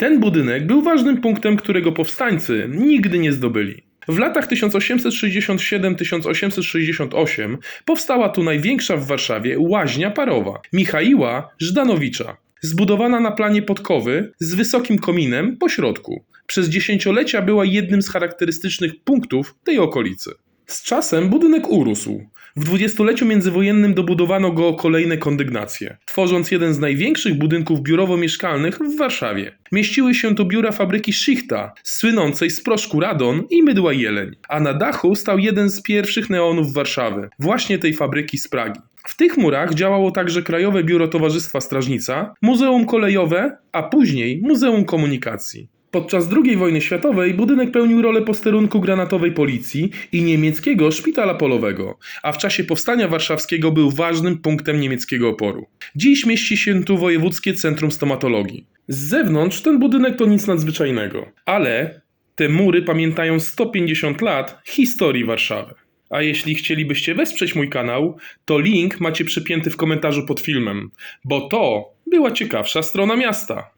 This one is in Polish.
Ten budynek był ważnym punktem, którego powstańcy nigdy nie zdobyli. W latach 1867-1868 powstała tu największa w Warszawie łaźnia parowa Michaiła Żdanowicza. Zbudowana na planie podkowy z wysokim kominem po środku. Przez dziesięciolecia była jednym z charakterystycznych punktów tej okolicy. Z czasem budynek urósł. W dwudziestoleciu międzywojennym dobudowano go kolejne kondygnacje, tworząc jeden z największych budynków biurowo-mieszkalnych w Warszawie. Mieściły się tu biura fabryki Schichta, słynącej z proszku Radon i mydła Jeleń, a na dachu stał jeden z pierwszych neonów Warszawy, właśnie tej fabryki z Pragi. W tych murach działało także Krajowe Biuro Towarzystwa Strażnica, Muzeum Kolejowe, a później Muzeum Komunikacji. Podczas II wojny światowej budynek pełnił rolę posterunku granatowej policji i niemieckiego szpitala polowego, a w czasie powstania warszawskiego był ważnym punktem niemieckiego oporu. Dziś mieści się tu Wojewódzkie Centrum Stomatologii. Z zewnątrz ten budynek to nic nadzwyczajnego, ale te mury pamiętają 150 lat historii Warszawy. A jeśli chcielibyście wesprzeć mój kanał, to link macie przypięty w komentarzu pod filmem, bo to była ciekawsza strona miasta.